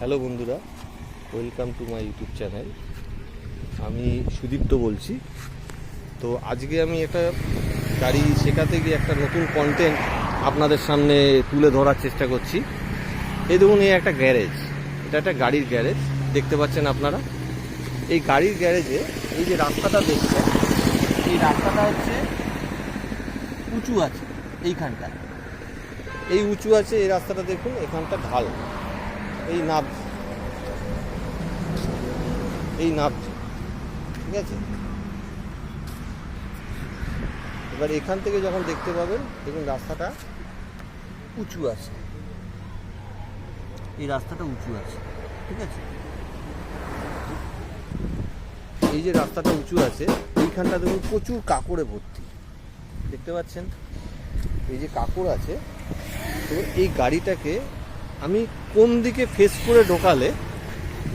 Hello বন্ধুরা, welcome to my YouTube channel. আমি সুদীপ্ত বলছি। তো আজকে আমি একটা গাড়ি শেখাতে গিয়ে একটা নতুন কন্টেন্ট আপনাদের সামনে তুলে ধরার চেষ্টা করছি। এই দেখুন, এই একটা গ্যারেজ এটা একটা গাড়ির গ্যারেজ দেখতে পাচ্ছেন আপনারা। এই গাড়ির গ্যারেজে এই যে রাস্তাটা দেখছেন, এই রাস্তাটা হচ্ছে উঁচু আছে এইখানটা এই উঁচু আছে, এই রাস্তাটা দেখুন, এখানটা ঢাল। এই নাব এই নাব ঠিক আছে? এবার এখান থেকে যখন দেখতে পাবেন, দেখুন রাস্তাটা উঁচু আছে। এই রাস্তাটা উঁচু আছে। ঠিক আছে? এই যে রাস্তাটা উঁচু আছে, এইখানটা দেখুন প্রচুর কাকড়ে ভর্তি। দেখতে পাচ্ছেন? এই যে কাকড় আছে, তো এই গাড়িটাকে আমি কোন দিকে ফেস করে ঢোকালে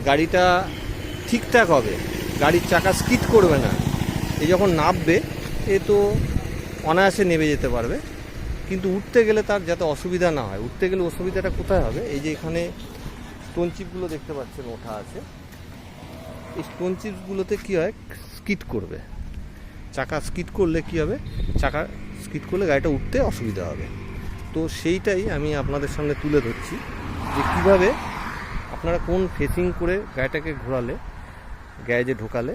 গাড়িটা ঠিকঠাক হবে? গাড়ির চাকা স্কিড করবে না। এই যখন নামবে, এ তো অনায়াসে নেমে যেতে পারবে। কিন্তু উঠতে গেলে তার যাতে অসুবিধা না হয়। উঠতে গেলে অসুবিধাটা কোথায় হবে? এই যে এখানে স্টোন চিপগুলো দেখতে পাচ্ছেন, ওঠা আছে। এই স্টোন চিপসগুলোতে কী হয়? স্কিড করবে। চাকা স্কিড করলে কি হবে? চাকা স্কিড করলে গাড়িটা উঠতে অসুবিধা হবে। তো সেইটাই আমি আপনাদের সামনে তুলে ধরছি যে কীভাবে আপনারা কোন ফেসিং করে গাড়িটাকে ঘোরালে, গ্যারেজে ঢোকালে,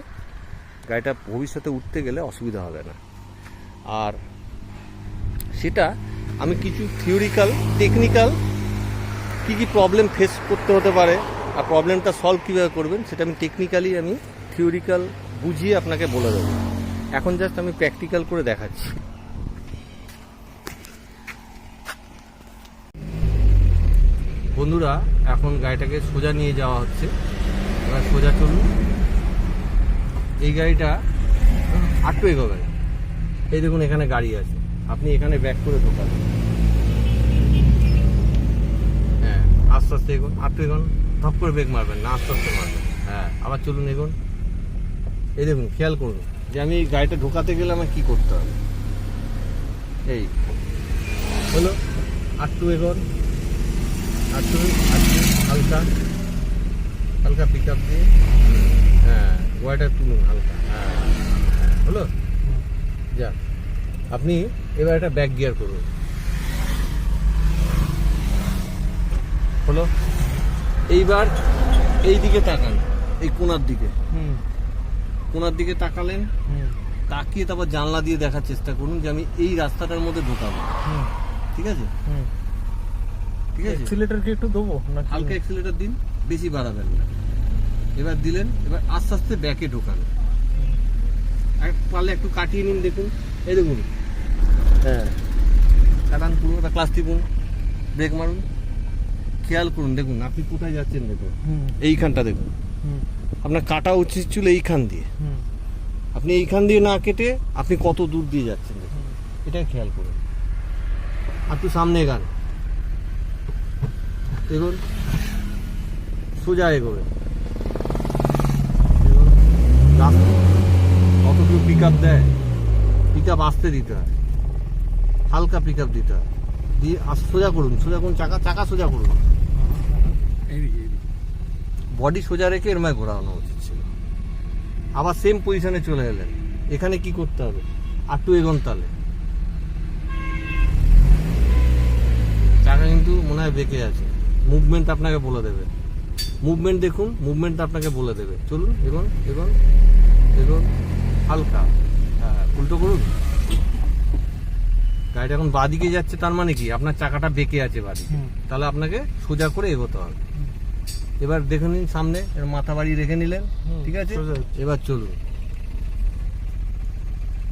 গাড়িটা ভবিষ্যতে উঠতে গেলে অসুবিধা হবে না। আর সেটা আমি কিছু থিওরিক্যাল টেকনিক্যাল কী কী প্রবলেম ফেস করতে হতে পারে আর প্রবলেমটা সলভ কীভাবে করবেন সেটা আমি টেকনিক্যালি আমি থিওরিক্যাল বুঝিয়ে আপনাকে বলে দেবো। এখন জাস্ট আমি প্র্যাকটিক্যাল করে দেখাচ্ছি। বন্ধুরা, এখন গাড়িটাকে সোজা নিয়ে যাওয়া হচ্ছে। এবার সোজা চলুন। এই গাড়িটা আটটু এগোবে। এই দেখুন, এখানে গাড়ি আছে। আপনি এখানে ব্যাক করে ঢোকান। হ্যাঁ আস্তে আস্তে এগোন। আটটু এগোন। ধপ করে ব্রেক মারবেন না, আস্তে আস্তে মারবেন। হ্যাঁ আবার চলুন এগোন। এই দেখুন, খেয়াল করুন যে আমি গাড়িটা ঢোকাতে গেলে আমাকে কী করতে হবে। এই, হলো, আটটু এগোন। আটটু আটটু হালকা। হালকা পিক আপ দিয়ে। হ্যাঁ ওয়াইটা তুলুন হালকা। হ্যাঁ হ্যাঁ, হলো? যা আপনি এবার একটা ব্যাক গিয়ার করুন। হলো? এইবার এই দিকে তাকান এই কোনার দিকে। কোনার দিকে তাকালেন তাকিয়ে তারপর জানলা দিয়ে দেখার চেষ্টা করুন যে আমি এই রাস্তাটার মধ্যে ঢোকাবো। ঠিক আছে? হুম। ঠিক আছে? অ্যাক্সিলেটর কি একটু দেবো না হালকা অ্যাক্সিলেটর দিন বেশি বাড়াবেন না। এবার দিলেন এবার আস্তে আস্তে ব্যাকে ঢোকান পারলে একটু কাটিয়ে নিন দেখুন। এই দেখুন। হ্যাঁ। কাটান পুরো ক্লাস টিপুন। ব্রেক মারুন। খেয়াল করুন দেখুন আপনি কোথায় যাচ্ছেন দেখুন। এইখানটা দেখুন। আপনার কাটা উচিত ছিল এইখান দিয়ে। আপনি এইখান দিয়ে না কেটে আপনি কত দূর দিয়ে যাচ্ছেন দেখুন। এটাই খেয়াল করুন। আর একটু সামনে গান দেখুন, সোজা এগোবে। কতটুকু পিক আপ দেয়? পিক আপ আসতে দিতে হয়। হালকা পিক আপ দিতে হয়। দিয়ে সোজা করুন সোজা করুন, চাকা চাকা সোজা করুন। বডি সোজা রেখে এরমায় ঘোরানো উচিত ছিল। আবার সেম পজিশনে চলে এলেন। এখানে কি করতে হবে? আটটু এগোন তালে চাকা কিন্তু মনে হয় বেঁকে আছে। মুভমেন্ট আপনাকে বলে দেবে। মুভমেন্ট দেখুন মুভমেন্ট আপনাকে বলে দেবে। চলুন এগোন এগোন এগোন হালকা। হ্যাঁ উল্টো করুন। গাড়িটা এখন বাদিকে যাচ্ছে তার মানে কি? আপনার চাকাটা বেঁকে আছে বাদিকে। তাহলে আপনাকে সোজা করে এগোতে হবে। এবার দেখে নিন সামনে মাথা বাড়ি রেখে নিলেন। ঠিক আছে? এবার চলুন।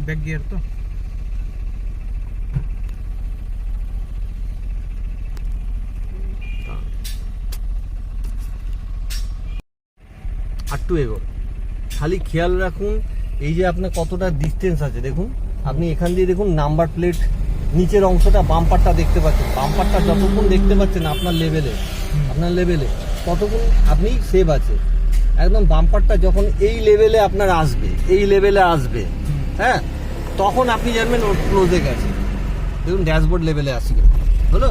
ব্যাক গিয়ার তো? আটটু এগো খালি খেয়াল রাখুন, এই যে আপনার কতটা ডিস্টেন্স আছে, দেখুন। আপনি এখান দিয়ে দেখুন নাম্বার প্লেট নিচের অংশটা বাম্পারটা দেখতে পাচ্ছেন। বাম্পারটা যতক্ষণ দেখতে পাচ্ছেন আপনার লেভেলে আপনার লেভেলে ততক্ষণ আপনি সেভ আছে। একদম বাম্পারটা যখন এই লেভেলে আপনার আসবে, এই লেভেলে আসবে হ্যাঁ তখন আপনি জানবেন ক্লোজে গেছে। দেখুন ড্যাশবোর্ড লেভেলে আসি হলো?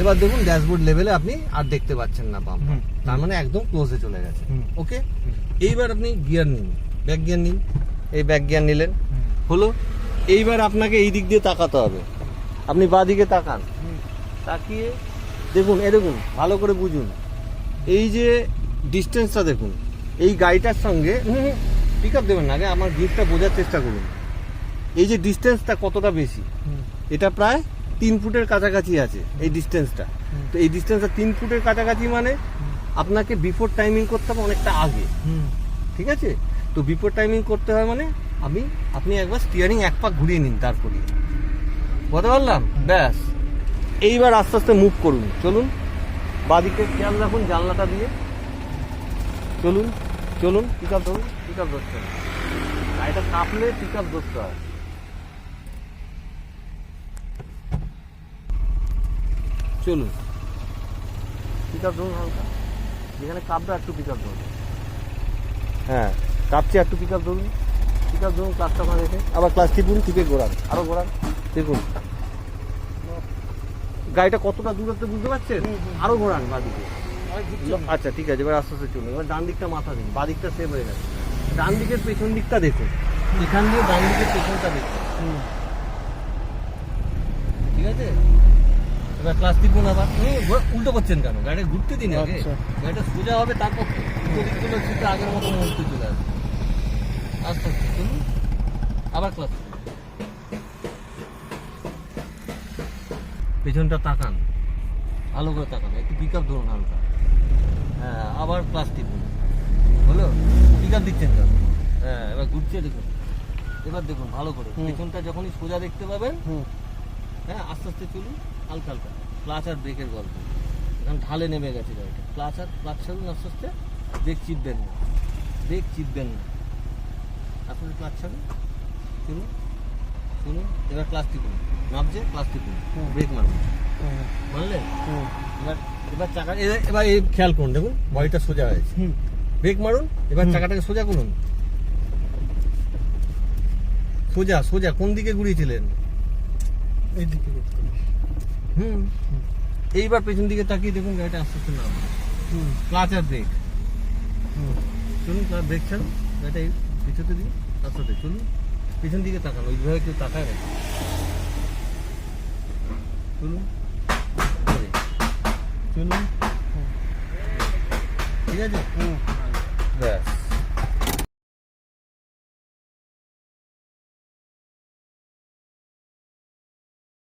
এবার দেখুন ড্যাশবোর্ড লেভেলে আপনি আর দেখতে পাচ্ছেন না বাম তার মানে একদম ক্লোজে চলে গেছে। ওকে এইবার আপনি গিয়ার নিন। ব্যাক গিয়ার নিন। এই ব্যাক গিয়ার নিলেন। হলো? এইবার আপনাকে এই দিক দিয়ে তাকাতে হবে। আপনি বাঁ দিকে তাকান। তাকিয়ে দেখুন এ দেখুন ভালো করে বুঝুন। এই যে ডিস্টেন্সটা দেখুন এই গাড়িটার সঙ্গে পিক আপ দেবেন না আগে আমার গিফটটা বোঝার চেষ্টা করুন। এই যে ডিস্টেন্সটা কতটা বেশি? এটা প্রায় তিন ফুটের কাছাকাছি আছে এই ডিস্টেন্সটা তো এই ডিস্টেন্সটা তিন ফুটের কাছাকাছি মানে আপনাকে বিফোর টাইমিং করতে হবে অনেকটা আগে। ঠিক আছে? তো বিফোর টাইমিং করতে হয় মানে আমি আপনি একবার স্টিয়ারিং এক পাক ঘুরিয়ে নিন তারপরে বলতে পারলাম? ব্যাস। এইবার আস্তে আস্তে মুভ করুন। চলুন। বাদিকে খেয়াল রাখুন জানলাটা দিয়ে। চলুন। চলুন। পিক আপ ধরুন। পিক আপ ধরতে হবে। গাড়িটা কাঁপলে পিক আপ ধরতে হয়। চলুন। পিক আপ ধরুন হালকা। যেখানে কাঁপবে একটু পিক আপ ধরুন হ্যাঁ কাঁপছে একটু পিক আপ ধরুন পিক আপ ধরুন ক্লাসটা ওখানে রেখে। আবার ক্লাস টিপুন টিপে ঘোরান। আরও ঘোরান। দেখুন। গাড়িটা কতটা দূরত্বে বুঝতে পারছেন? আরও ঘোরান বাদিকে। আচ্ছা ঠিক আছে এবার আস্তে আস্তে চলুন। এবার ডান দিকটা মাথা দিন। বা দিকটা সেভ হয়ে গেছে। ডান দিকের পেছন দিকটা দেখুন। এখান দিয়ে ডান দিকের পেছনটা দেখুন। ঠিক আছে? এবার ক্লাস টিপুন আবার হুম, উল্টো করছেন কেন? গাড়িটা ঘুরতে দিন আগে। আচ্ছা। গাড়িটা সোজা হবে তারপর উল্টো দিকগুলো আগের মতো মুহূর্তে চলে আসবে। আস্তে আস্তে চলুন। আবার ক্লাস পেছনটা তাকান। ভালো করে তাকান। একটু পিক আপ ধরুন হালকা। হ্যাঁ আবার ক্লাস টিপুন হলো? পিক আপ দিচ্ছেন কেন? হ্যাঁ এবার ঘুরছে দেখুন। এবার দেখুন ভালো করে। হুম। পেছনটা যখনই সোজা দেখতে পাবেন হ্যাঁ আস্তে আস্তে চলুন হালকা হালকা। ক্লাচ আর ব্রেকের গল্প। এখন ঢালে নেমে গেছে গাড়িটা। ক্লাচ আর ক্লাচ ছাড়ুন আস্তে আস্তে। ব্রেক চিপবেন না। ব্রেক চিপবেন না। আস্তে ক্লাচ ছাড়ুন। চলুন চলুন। এবার ক্লাস টিপুন। নামছে ক্লাস টিপুন। ব্রেক মারুন। মানলেন এবার এবার চাকা এবার এই খেয়াল করুন দেখুন বডিটা সোজা হয়েছে। ব্রেক মারুন এবার চাকাটাকে সোজা করুন। সোজা সোজা কোন দিকে ঘুরিয়েছিলেন? এইদিকে করতে হুম। এইবার পেছন দিকে তাকিয়ে দেখুন গাড়িটা আস্তে আস্তে নাম হুম, ক্লাচ আর ব্রেক। হুম, চলুন ক্লাচ ব্রেক ছাড়ুন। গাড়িটা পিছতে দিন আস্তে আস্তে চলুন। পেছন দিকে তাকান ওইভাবে কেউ তাকায় না চলুন। চলুন। ঠিক আছে? হুম।